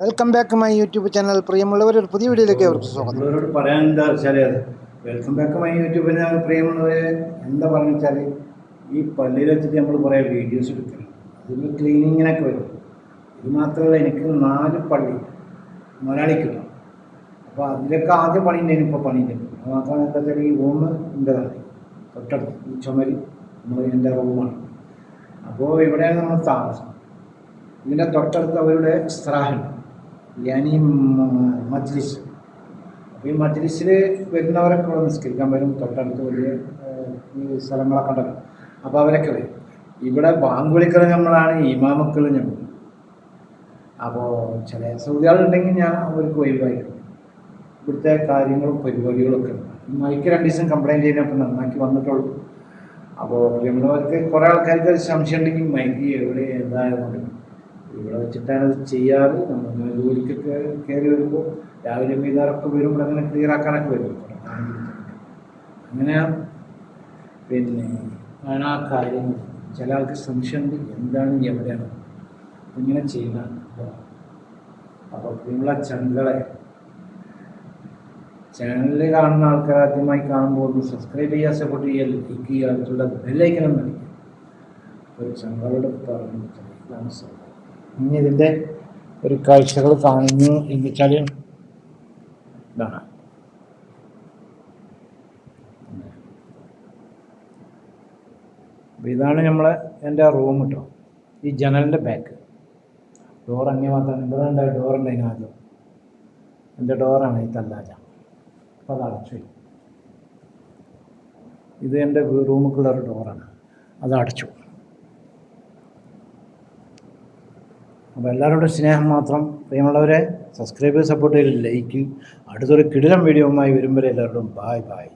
Welcome back my YouTube channel പ്രിയമുള്ളവർ ഒരു പുതിയ വീഡിയോയിലേക്ക് അവർക്ക് സ്വാഗതം. അവരോട് പറയാൻ എന്താ വെച്ചാൽ വെൽക്കം ബാക്ക് മൈ യൂട്യൂബ് യൂട്യൂബിന് പ്രിയമുള്ളവർ എന്താ പറഞ്ഞു വെച്ചാൽ ഈ പള്ളിയിൽ വെച്ചിട്ട് നമ്മൾ കുറേ വീഡിയോസ് എടുക്കണം അതിൽ ക്ലീനിങ്ങിനൊക്കെ വരും. ഇത് മാത്രമല്ല എനിക്ക് നാല് പള്ളി മലയാളിക്കില്ല അപ്പോൾ അതിലൊക്കെ ആദ്യം പണി ഉണ്ടായിരുന്നു ഇപ്പോൾ പണി ഉണ്ടായിരുന്നു അത് മാത്രമല്ല എന്താ വെച്ചാൽ ഈ റൂമ് എന്റെതാണ് തൊട്ടടുത്ത് ഈ ചുമരി നമ്മൾ എന്റെ റൂമാണ് അപ്പോൾ ഇവിടെയാണ് നമ്മൾ താമസം. ഇതിന്റെ തൊട്ടടുത്ത് അവരുടെ സ്ത്രാഹുണ്ട് യാനി മജ്ലിസ്. ഈ മജ്ലിസിൽ വരുന്നവരൊക്കെ ഇവിടെ നിസ്കരിക്കാൻ വരും. തൊട്ടടുത്ത് വലിയ സ്ഥലങ്ങളൊക്കെ ഉണ്ടല്ലോ. അപ്പോൾ അവരൊക്കെ വരും. ഇവിടെ ബാങ്ക് വിളിക്കൽ നമ്മളാണ് ഇമാമക്കൾ നമ്മൾ അപ്പോൾ ചില സൗദികളുണ്ടെങ്കിൽ ഞാൻ അവർക്ക് ഒഴിവായിരിക്കും. ഇവിടുത്തെ കാര്യങ്ങളും പരിപാടികളൊക്കെ മൈക്ക് രണ്ട് ദിവസം കംപ്ലൈന്റ് ചെയ്യുന്നപ്പോൾ നന്നാക്കി വന്നിട്ടുള്ളൂ. അപ്പോൾ നമ്മളവർക്ക് കുറേ ആൾക്കാർക്ക് സംശയം ഉണ്ടെങ്കിൽ മൈക്ക് എവിടെ എന്തായതുകൊണ്ട്. ഇവിടെ വെച്ചിട്ടാണ് അത് ചെയ്യാറ്. നമ്മൾ ജോലിക്ക് കയറി വരുമ്പോൾ രാവിലെ വൈകുന്നേരമൊക്കെ വരുമ്പോൾ അങ്ങനെ ക്ലിയർ ആക്കാനൊക്കെ വരും. അങ്ങനെ പിന്നെ ആണ് ആ കാര്യങ്ങൾ. ചില ആൾക്ക് സംശയമുണ്ട്. എന്താണ് എവിടെയാണ്? ഇങ്ങനെ ചെയ്യുന്ന അപ്പോൾ നിങ്ങളെ ചങ്കളെ ചാനലിൽ കാണുന്ന ആൾക്കാർ ആദ്യമായി കാണുമ്പോൾ ഒന്ന് സബ്സ്ക്രൈബ് ചെയ്യുക സപ്പോർട്ട് ചെയ്യുക ലൈക്ക് ചെയ്യുക അടുത്തുള്ള ബെല്ലൈക്കണം നൽകി ഒരു ചങ്കളോട് പറഞ്ഞു നമസ്കാരം ഇനി ഇതിന്റെ ഒരു കാഴ്ചകൾ കാണുന്നു എന്ന് വെച്ചാൽ ഇതാണ്. ഇതാണ് നമ്മളെ എന്റെ റൂം കേട്ടോ ഈ ജനലിന്റെ ബാക്ക് ഡോർ അങ്ങനെ മാത്രമാണ് ഇവിടെ ഉണ്ടായ ഡോർ ഉണ്ടായി ആദ്യം എന്റെ ഡോറാണ് ഈ തല്ലാജ. അപ്പോൾ അടച്ചു ഇത് എന്റെ റൂമുക്കുള്ള ഒരു ഡോറാണ് അത് അടച്ചു. അപ്പോൾ എല്ലാവരോടും സ്നേഹം മാത്രം പ്രിയമുള്ളവരെ സബ്സ്ക്രൈബ് സപ്പോർട്ട് ചെയ്ത് ലൈക്ക്. അടുത്തൊരു കിടിലം വീഡിയോവുമായി വരും വരെ എല്ലാവരോടും ബായ് ബായ്